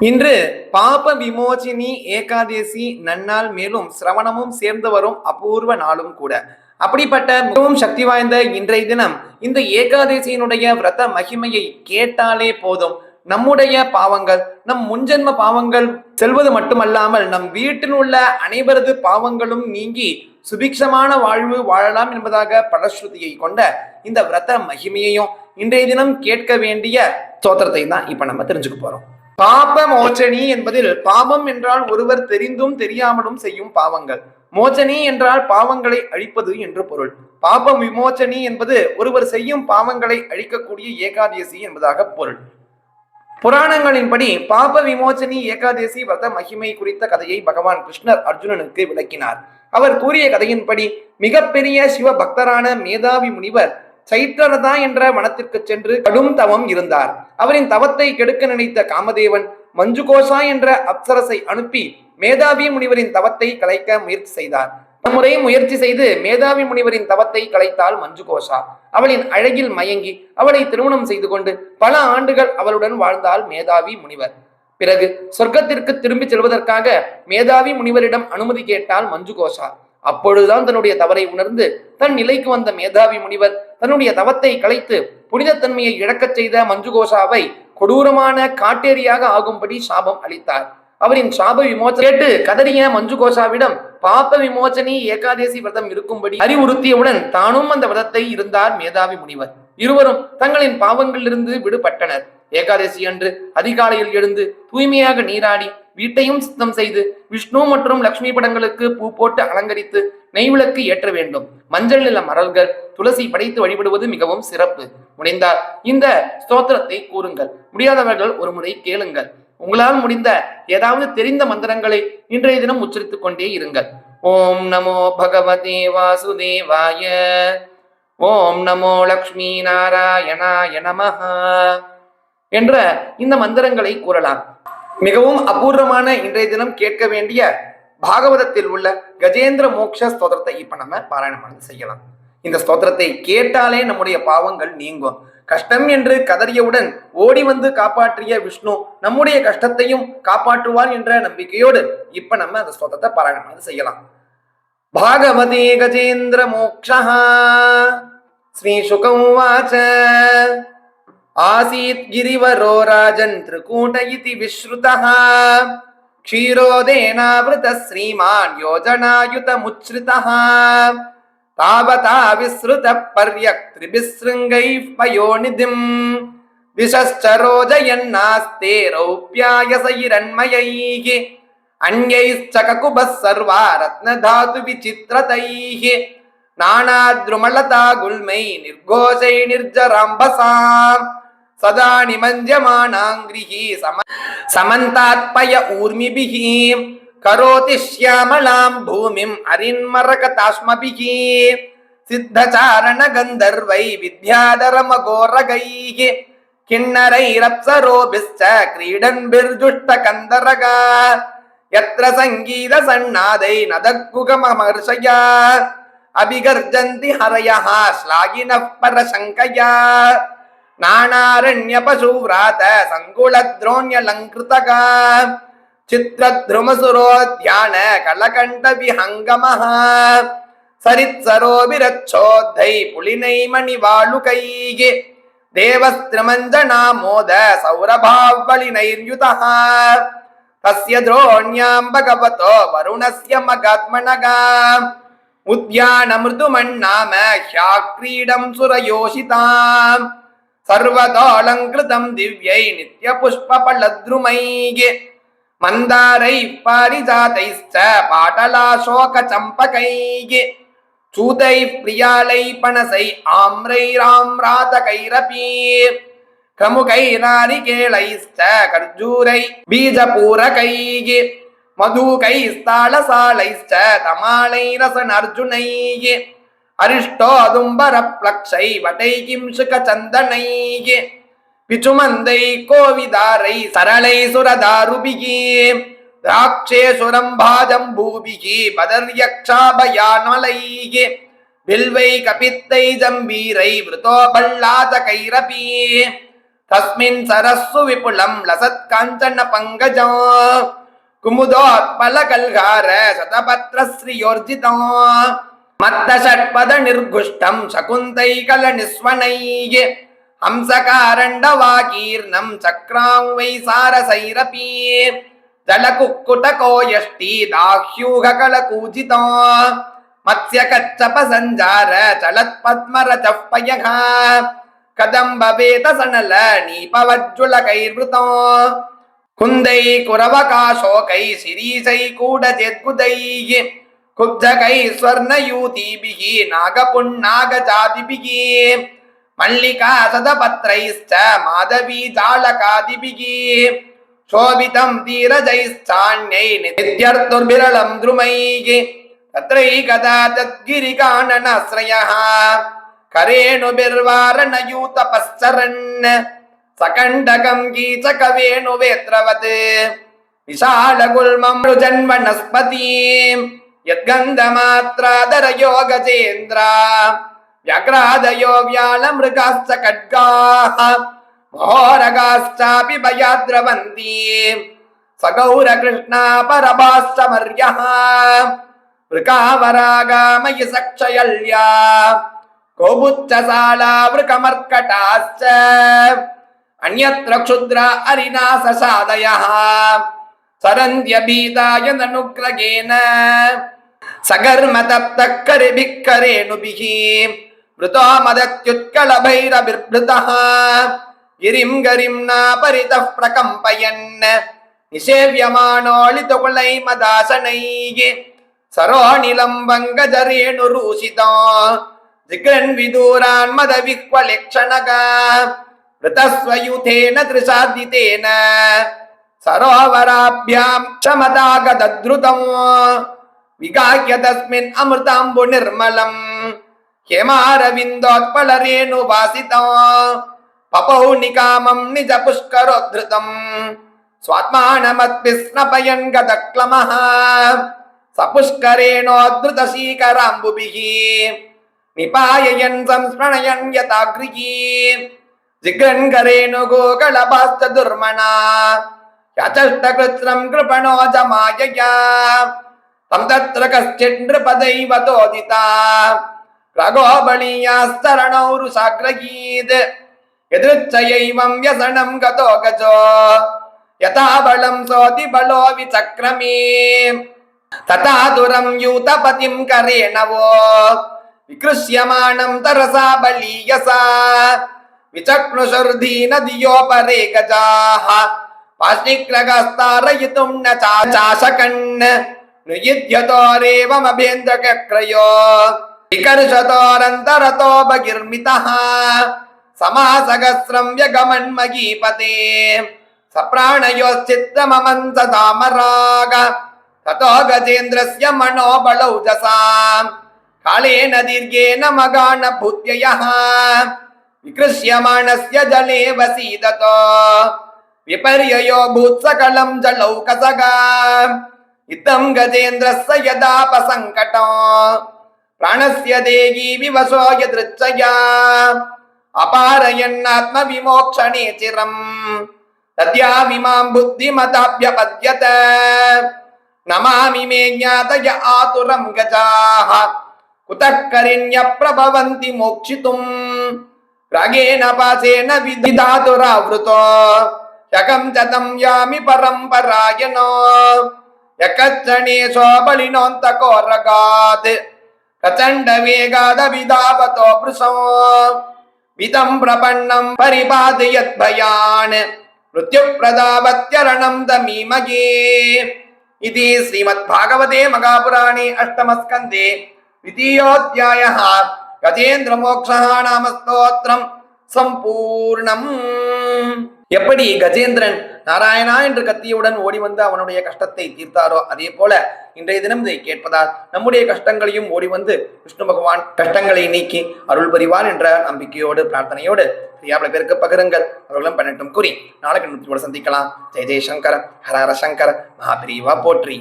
இன்று பாப விமோச்சினி ஏகாதேசி நன்னாள் மேலும் சிரவணமும் சேர்ந்து வரும் அபூர்வ நாளும் கூட. அப்படிப்பட்ட மிகவும் சக்தி வாய்ந்த இன்றைய தினம் இந்த ஏகாதேசியினுடைய விரத மகிமையை கேட்டாலே போதும். நம்முடைய பாவங்கள் நம் முன்ஜென்ம பாவங்கள் செல்வது மட்டுமல்லாமல் நம் வீட்டில் உள்ள அனைவரது பாவங்களும் நீங்கி சுபிக்ஷமான வாழ்வு வாழலாம் என்பதாக பலஸ்ருதியை கொண்ட இந்த விரத மகிமையையும் இன்றைய தினம் கேட்க வேண்டிய சோத்திரத்தையும் தான் இப்ப நம்ம தெரிஞ்சுக்க போறோம். பாப மோச்சனி என்பதில் பாபம் என்றால் ஒருவர் தெரிந்தும் தெரியாமலும் செய்யும் பாவங்கள். மோச்சனி என்றால் பாவங்களை அழிப்பது என்று பொருள். பாப விமோச்சனி என்பது ஒருவர் செய்யும் பாவங்களை அழிக்கக்கூடிய ஏகாதேசி என்பதாக பொருள். புராணங்களின்படி பாப விமோச்சனி ஏகாதேசி விரத மகிமை குறித்த கதையை பகவான் கிருஷ்ணர் அர்ஜுனனுக்கு விளக்கினார். அவர் கூறிய கதையின்படி மிகப்பெரிய சிவ பக்தரான மேதாவி முனிவர் சைத்திரதா என்ற வனத்திற்கு சென்று கடும் தவம் இருந்தார். அவரின் தவத்தை கெடுக்க நினைத்த காமதேவன் மஞ்சுகோஷா என்ற அப்சரசை அனுப்பி மேதாவி முனிவரின் தவத்தை கலைக்க முயற்சி செய்தார். முறை முயற்சி செய்து மேதாவி முனிவரின் தவத்தை கலைத்தாள் மஞ்சுகோஷா அவளின் அழகில் மயங்கி அவளை திருமணம் செய்து கொண்டு பல ஆண்டுகள் அவளுடன் வாழ்ந்தாள் மேதாவி முனிவர். பிறகு சொர்க்கத்திற்கு திரும்பி செல்வதற்காக மேதாவி முனிவரிடம் அனுமதி கேட்டாள் மஞ்சுகோஷா அப்பொழுதுதான் தன்னுடைய தவறை உணர்ந்து தன் நிலைக்கு வந்த மேதாவி முனிவர் தன்னுடைய தவத்தை கலைத்து புனிதத்தன்மையை இழக்கச் செய்த மஞ்சுகோசாவை கொடூரமான காட்டேரியாக ஆகும்படி சாபம் அளித்தார். அவரின் சாப விமோச்சனை கேட்டு கதறிய மஞ்சு கோஷாவிடம் பாப விமோச்சனி ஏகாதேசி விரதம் இருக்கும்படி அறிவுறுத்தியவுடன் தானும் அந்த விரதத்தை இருந்தார் மேதாவி முனிவர். இருவரும் தங்களின் பாவங்களிலிருந்து விடுபட்டனர். ஏகாதசி அன்று அதிகாலையில் எழுந்து தூய்மையாக நீராடி வீட்டையும் சுத்தம் செய்து விஷ்ணு மற்றும் லக்ஷ்மி படங்களுக்கு பூ போட்டு அலங்கரித்து நெய்விளக்கு ஏற்ற வேண்டும். மஞ்சள் நில மரல்கள் துளசி படைத்து வழிபடுவது மிகவும் சிறப்பு. முடிந்தால் இந்த ஸ்தோத்திரத்தை கூறுங்கள். முடியாதவர்கள் ஒரு முறை கேளுங்கள். உங்களால் முடிந்த ஏதாவது தெரிந்த மந்திரங்களை இன்றைய தினம் உச்சரித்துக் கொண்டே இருங்கள். ஓம் நமோ பகவதே வாசுதேவாய. ஓம் நமோ லக்ஷ்மி நாராயணாய நமஹ என்ற இந்த மந்திரங்களை கூறலாம். மிகவும் அபூர்வமான இன்றைய தினம் கேட்க வேண்டிய பாகவதத்தில் உள்ள கஜேந்திர மோக்ஷ ஸ்தோதரத்தை இப்ப நம்ம பாராயணம் பண்ணி செய்யலாம். இந்த ஸ்தோத்திரத்தை கேட்டாலே நம்முடைய பாவங்கள் நீங்கும். கஷ்டம் என்று கதறியவுடன் ஓடி வந்து காப்பாற்றிய விஷ்ணு நம்முடைய கஷ்டத்தையும் காப்பாற்றுவார் என்ற நம்பிக்கையோடு இப்ப நம்ம அந்த ஸ்தோத்திரத்தை பாராயணம் பண்ணி செய்யலாம். பாகவதி கஜேந்திர மோக்ஷஹா ஸ்ரீ சுகம் வாச்ச ஆசீத் கிரிவரோ ராஜன் திரிகூட இதி விஸ்ருதா. क्षीरोदेनावृतः श्रीमान् योजनायुतमुच्छ्रितः तावता विसृतः पर्यक् त्रिभिशृङ्गैः पयोनिधिम् दिशश्च रोजयन्नास्ते रौप्यायसैरन्मयैः अन्यैश्च ककुभः सर्वा रत्नधातुविचित्रतैः नानाद्रुमलता गुल्मै निर्घोषै निर्जराम्बसाम् சதா நிமஞ்சமானாங்கிரிஹி சம சமந்தாத்பய ஊர்மிபிஹி கரோதி ஷியாமலாம் பூமிம் அரின்மரகதாஸ்மபிஹி சித்தச்சாரண கந்தர்வை வித்யாதரமகோரகைஹி கிண்ணரைரப்சரோபிஸ்ச கிரீடன் பிர்ஜுஷ்ட கந்தரகா. யத்ர சங்கீத சன்னாதை நதக்குகமர்ஷயா அபிகர்ஜந்தி ஹரயா ஸ்லாகின பரசங்கயா. நானாரண்ய பசுவிராத சங்குளத்ரோண்யலங்கிருதகா சித்திரத்ருமசுரோத்யான கலகண்டபிஹங்கமஹ சரித்சரோபிரச்சோத்தை புலினைமணி வாழுகைகே தேவஸ்திரமஞ்சனாமோத சௌரபாவளிநைர்யுதா தஸ்ய துரோண்யாம் பகவதோ வருணஸ்ய மகாத்மனகா உத்யானமிருதுமன்னாம ஹ்யாக்ரீடம் சுரயோஷிதாம் சர்வதாலங்கிருதம் திவ்யை நித்ய புஷ்பலத்ருமைகே மந்தாரை பாரிஜாதைஸ்ச பாடலாசோக சம்பகைகே சூதை பிரியாலை பனசை ஆம்ரை ராம்ராதகைரபீ கமுகை நாரிகேளைஸ்ச கர்ஜூரை பீஜபூரகைகே. மதுகை ஸ்தாளசாலைஸ்ச தமாலை ரசன் அர்ஜுனைகே அரிஷ்டோதும்பர பிளக்ஷை வதைகிம் சுக சந்தனை பிச்சுமந்தை கோவிதாரை சரளை சுரதாருபிகி. ராட்சே சுரம்பாஜம் பூபிகி பதர்யக்ஷாபயானலைகி வில்வை கபித்தை ஜம்பீரை விருதோ பல்லாத கைரபி. தஸ்மின் சரஸ்ஸு விபுலம் லசத் காஞ்சன பங்கஜோ. குமுதோத்பல கல்கார சதபத்ர மத்த ஷட்பத நிர்குஷ்டம் சகுந்தைகல நிஸ்வனைः ஹம்சகாரண்டவாகீர்ணம் சக்ராம் வை சாரசைரபி. ஜலகுக்குட்டகோ யஷ்டி தாஹ்யூககல கூஜிதா மத்ய கச்சப சஞ்சார சலத் பத்மரஜः பயः கதம்ப வேத சணல நீபவஜ்ஜுல கைர்வృతం குந்தை குரவகாசோகை சிரீசை குப்தகை ஸ்வர்ண யூதீபிகி நாகபுண்ணாக ஜாதிபிகி மல்லிகா சதபத்ரைஸ்ச மாதவி ஜாலகாதிபிகி சோபிதம் தீரஜைஸ்தான்யை நித்யர்த்துர்பிரலம் திருமைகி. தத்ரை கதா தத்கிரிகாணனஸ்ரயः கரேணுபிர்வாரணயூதபஸ்சரன். சகண்டகம் கீச்சகவேணுவேத்ரவத். விஷாலகுல்மம் ருஜன்வனஸ்பதீம் यद्गन्धमात्रादरयो गजेन्द्रा व्याघ्रादयो व्यालमृगाश्च खड्गाः महोरगाश्चापि भयाद्रवन्ति सगौरकृष्णा परभाश्च मर्यः वृकावरागामयि सक्षयल्या गोबुच्चशाला वृकमर्कटाश्च अन्यत्र क्षुद्रा சரந்தியபீதாய நனுக்ரகேன. சகர்ம தப்த கரிபிக் கரேணுபிகி மிருதோ மதத்யுத்கலபைரபிர்பிருதா கிரிம் கரிம் நாபரித பிரகம்பயன் நிசேவியமானோளிதொகுளை மதாசனையே சரோநிலம் வங்கஜரேணு ரூசிதோ ஜிகன் விதூரான் மத விஹ்வலக்ஷணக ரிதஸ்வயுதேன திரிசாதிதேன. सरोवराभ्यां क्षमतागतद्रुतम् विगाह्य तस्मिन् अमृताम्बु निर्मलम् हेमारविन्दोत्पलरेणुवासितम् पपौ निकामं निज पुष्करोद्धृतम् स्वात्मानमद्भिस्नपयन् गतक्लमः सपुष्करेणोद्धृतशीकराम्बुभिः निपाययन् संस्मरणयन् यथागृही जिगृन्करेणु गोकलभाश्च दुर्मणा यचष्टकृत्रं कृपणो च मायया तं तत्र कश्चित् नृपदैवतोदिता रगो बलीयास्तरणौ रुषाग्रहीत् यदृच्छयैवं व्यसनं गतो गजो यथा बलं सोऽति बलो विचक्रमे तथा दुरं यूतपतिं करेण वो विकृष्यमाणं तरसा बलीयसा विचक्नुषुर्धीनधियोपरे गजाः వాస్నిగ్రగస్తారయితుం న వికర్షతోరంతరతో భగిర్మితః సమాసగస్రం వ్యగమన్మగీపతే సప్రాణయోశ్చిత్తమమంత తతో గజేంద్రస్య మనోబళౌ కాళేన దీర్ఘేన మగాణ భూత్యయః వికృష్యమాణస్య జలే వసీదతో విపర్యయో భూత్సకళం జలౌకసగా ఇతం గజేంద్రస్య యదాప సంకటం ప్రాణస్య దేహీ వివశో యదృచ్చయా అపారయన్నాత్మ విమోక్షణే చిరం తద్యా విమాం బుద్ధిమతాభ్యపద్యత నమామి మే జ్ఞాతయ ఆతురం గజాః కుతః కరిణ్య ప్రభవంతి మోక్షితుం రాగేణ పాసేన విధిధాతురావృతో रागेण पासेन विधिधातुरावृतो यकं च तं यामि परम्परायणो यकच्चणे स्वबलिनोऽन्तको रगात् प्रचण्डवेगादविधावतो वृषो वितं प्रपन्नं परिपादयद्भयान् मृत्युप्रदावत्यरणं दमीमगे इति श्रीमद्भागवते महापुराणे अष्टमस्कन्धे द्वितीयोऽध्यायः கஜேந்திரமோக்ஷா நாம ஸ்தோத்திரம் சம்பூர்ணம் எப்படி கஜேந்திரன் நாராயணா என்று கத்தியவுடன் ஓடி வந்து அவனுடைய கஷ்டத்தை தீர்த்தாரோ? அதே போல இன்றைய தினம் இதை கேட்பதால் நம்முடைய கஷ்டங்களையும் ஓடி வந்து விஷ்ணு பகவான் கஷ்டங்களை நீக்கி அருள் புரிவான் என்ற நம்பிக்கையோடு பிரார்த்தனையோடு சரியாபல பேருக்கு பகிருங்கள். அவர்களும் பண்ணட்டும் கூறி நாளைக்கு நூற்றி சந்திக்கலாம். ஜெய ஜெயசங்கர ஹரஹர சங்கர் மகாபிரிவா போற்றி.